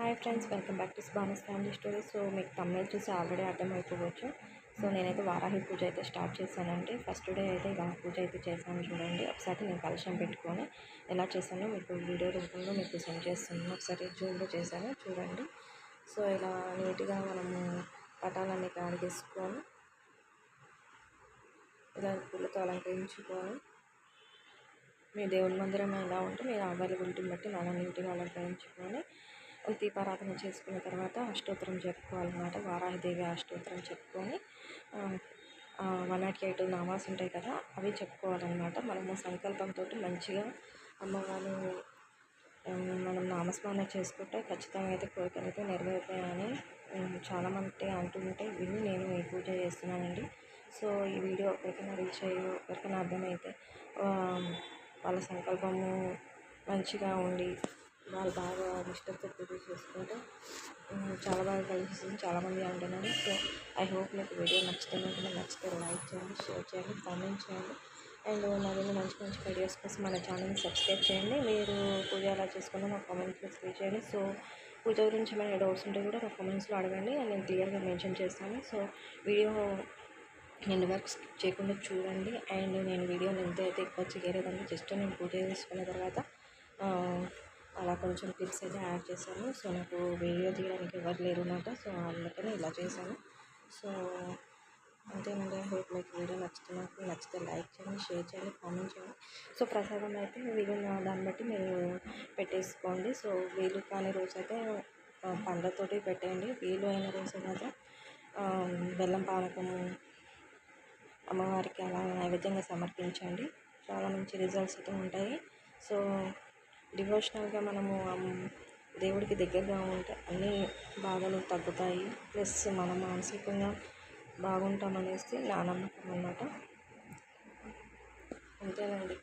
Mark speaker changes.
Speaker 1: Hi friends welcome back to బానస్ family story so మీకు తమిళ చూసి ఆల్రెడీ అర్థమైపోవచ్చు. సో నేనైతే వారాహి పూజ అయితే స్టార్ట్ చేశానండి. ఫస్ట్ డే అయితే ఇలా పూజ అయితే చేశాను చూడండి. ఒకసారి నేను కలుషం పెట్టుకొని ఎలా చేశానో మీకు వీడియో రూపంలో మీకు సెండ్ చేస్తున్నాను. ఒకసారి జూమ్లో చేశాను చూడండి. సో ఇలా నీట్గా మనము పటాలన్నీ కాడిగేసుకొని ఇలా పూలతో అలంకరించుకొని మీ దేవుడి మందిరం ఎలా ఉంటే మీరు అవైలబిలిటీని బట్టి అలా నీట్గా అలంకరించుకొని దీపారాధన చేసుకున్న తర్వాత అష్టోత్తరం చెప్పుకోవాలన్నమాట వారాహిదేవి అష్టోత్తరం చెప్పుకొని వన్ నాట్ ఎయిట్ నామాస్ ఉంటాయి కదా అవి చెప్పుకోవాలన్నమాట మనము సంకల్పంతో మంచిగా అమ్మవారు మనం నామస్మరణ చేసుకుంటే ఖచ్చితంగా అయితే కోరికలు నెరవేరుతాయని చాలామంది అంటుంటే విని నేను ఈ పూజ చేస్తున్నానండి. సో ఈ వీడియో ఎవరికైనా రీచ్ అయ్యి ఎవరికైనా అర్థమైతే వాళ్ళ సంకల్పము మంచిగా ఉండి వాళ్ళు బాగా ఇష్టంతో ప్రిపేర్ చేసుకుంటే చాలా బాగా కలిసిస్తుంది చాలామంది అంటున్నారు సో ఐ హోప్ మీకు వీడియో నచ్చుతుంది నచ్చితే లైక్ చేయండి షేర్ చేయండి కామెంట్ చేయండి. అండ్ మరిన్ని మంచి మంచి వీడియోస్ కోసం మన ఛానల్ని సబ్స్క్రైబ్ చేయండి. మీరు పూజ ఎలా చేసుకున్నా మా కామెంట్స్లో తెలియ చేయండి. సో పూజ గురించి ఏమైనా డౌట్స్ ఉంటే కూడా నా కామెంట్స్లో అడగండి. నేను క్లియర్గా మెన్షన్ చేస్తాను. సో వీడియో నేను వర్క్ చేయకుండా చూడండి. అండ్ నేను వీడియోని ఎంత అయితే ఎక్కువ చేయలేదండి. జస్ట్ నేను పూజ చేసుకున్న తర్వాత అలా కొంచెం క్లిప్స్ అయితే యాడ్ చేశాను. సో నాకు వీడియో తీయడానికి ఎవరు లేరు అన్నమాట సో అందుకని ఇలా చేశాను. సో అంతేనండి. హోప్ లైక్ వీడియో నచ్చుతున్నప్పుడు నచ్చితే లైక్ చేయండి షేర్ చేయండి కామెంట్ చేయండి. సో ప్రసాదం అయితే వీలున్న దాన్ని బట్టి మీరు పెట్టేసుకోండి. సో వీలు కాని రోజు అయితే పండ్లతోటి పెట్టండి వీలు అయిన రోజు మాత్రం బెల్లం పానకము అమ్మవారికి అలా నైవేద్యంగా సమర్పించండి. చాలా మంచి రిజల్ట్స్ అయితే ఉంటాయి. సో డివోషనల్గా మనము దేవుడికి దగ్గరగా ఉంటే అన్ని బాధలు తగ్గుతాయి. ప్లస్ మనం మానసికంగా బాగుంటామనేసి నా నమ్మకం అన్నమాట. అంతేనండి.